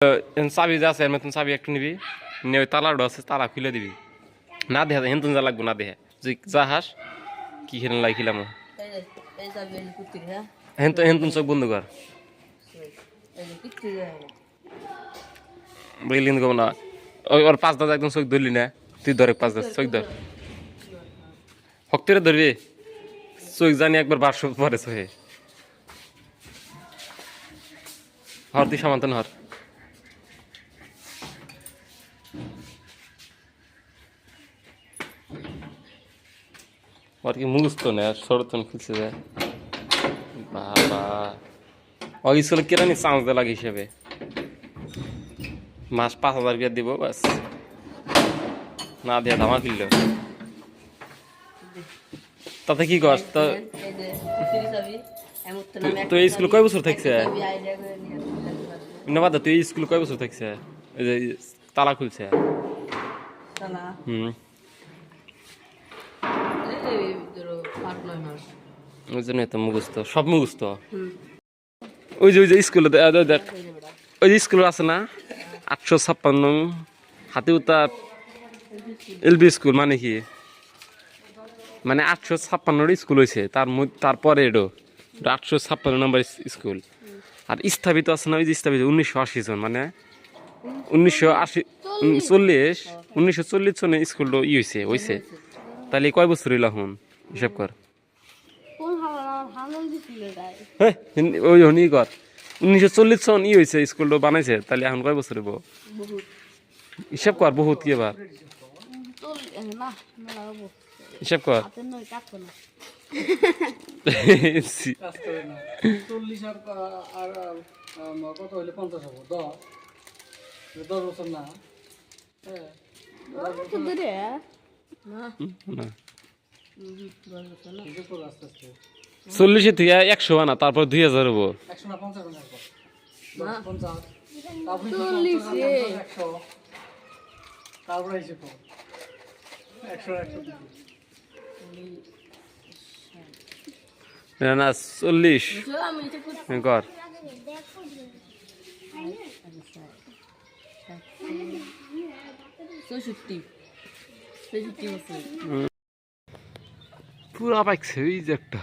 চাবি যা আছে এর মতন চাবি একটু নিবি নিয়ে ওই তালাটা আছে তালা খুলে দিবি না দেখা হেনতুন যা লাগবো না দেখে তুই যা হাস কি হেন লাগিলাম যে হেন তো হেনতুন চোখ বন্ধ কর যে বুঝলি কব না ওই ওর পাঁচ দাদা একদম চোখ ধরলি না তুই ধরে পাঁচ দাদা চোখ ধর শক্তিরে ধরবি চোখ জানি একবার বারশো পরে চোখে হর তুই সামান্তন হর ওর কি মুখস্থ না সরতন খুলছে যায় বাবা ওই স্কুলে কেরানি চান্স দেওয়া লাগে হিসেবে মাস পাঁচ হাজার বিয়া দিব বাস না দিয়া ধামা কিনলো তাতে কি কর তো এই যে কুত্তির চাবি এমন তো এই স্কুলে কয় বছর থাকছে না বাদ তুই এই স্কুলে কয় বছর থাকছে এই যে তালা খুলছে হুম এই ধরো আট নয় মাস। ওই জন্য তো মুখস্থ সব মুখস্থ। ওই যে ওই যে স্কুলে দেখ ওই যে স্কুল আছে না? আটশো ছাপ্পান্ন হাতি উত্তার এলবি স্কুল মানে কি? মানে আটশো ছাপ্পান্নর স্কুল হয়েছে তার তারপরে এডো। আটশো ছাপ্পান্ন নম্বর স্কুল। আর স্থাপিত আছে না ওই যে স্থাপিত উনিশশো আশি জন মানে? উনিশশো আশি চল্লিশ উনিশশো চল্লিশ সনে স্কুলটা ই হয়েছে হয়েছে তাহলে কয় বছর হইল এখন? হিসাব কর। ওই হনি কর। উনিশশো চল্লিশ সন ই হয়েছে স্কুলটা বানাইছে তাহলে এখন কয় বছর হইব হিসাব কর বহুত কি এবার। হিসাব কর। না। চল্লিশ হ্যাঁ থেকে একশো আনা তারপর দুই হাজার হব না না। চল্লিশে। হিসেব করো। পুরা পাইছে ওই যে একটা।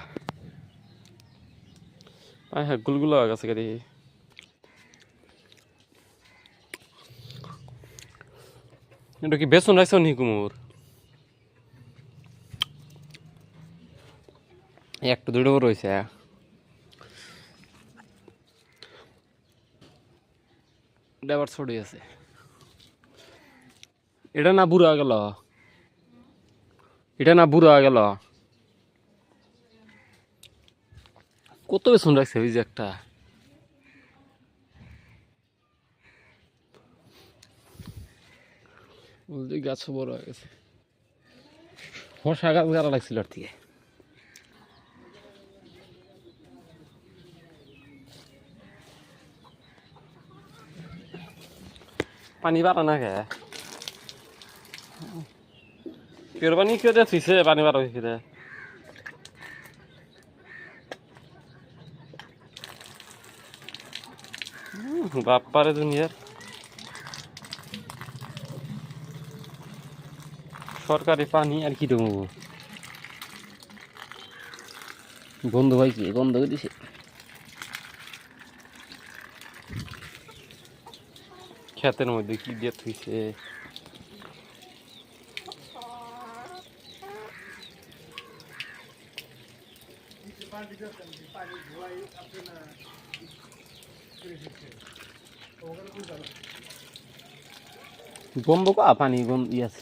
আয় হ্যাঁ গুলগুলো গেছে গাড়ি এটা কি বেসন রাখছ নি কুমোর? একটা দুটো রয়েছে ডেবার ছড়ি আছে। এটা না বুড়া গেল? এটা না বুড়া গেল? কত বেসন রাখছে ওই যে একটা? গাছ বড় হয়ে গেছে। হর্ষা গাছ গাড়া লাগছিল আর থেকে। পানি বাড়া না কে পের পানি কেউ দেখছে পানি বাড়া হয়েছে বাপ্পারে দুনিয়ার। সরকারি পানি আর কি দেবো? বন্ধ হয় কি? বন্ধ করে দিছে। ক্ষেতের মধ্যে কি দিয়ে থুইছে? বন্ধ করা পানি বন্ধ ইয়ে আছে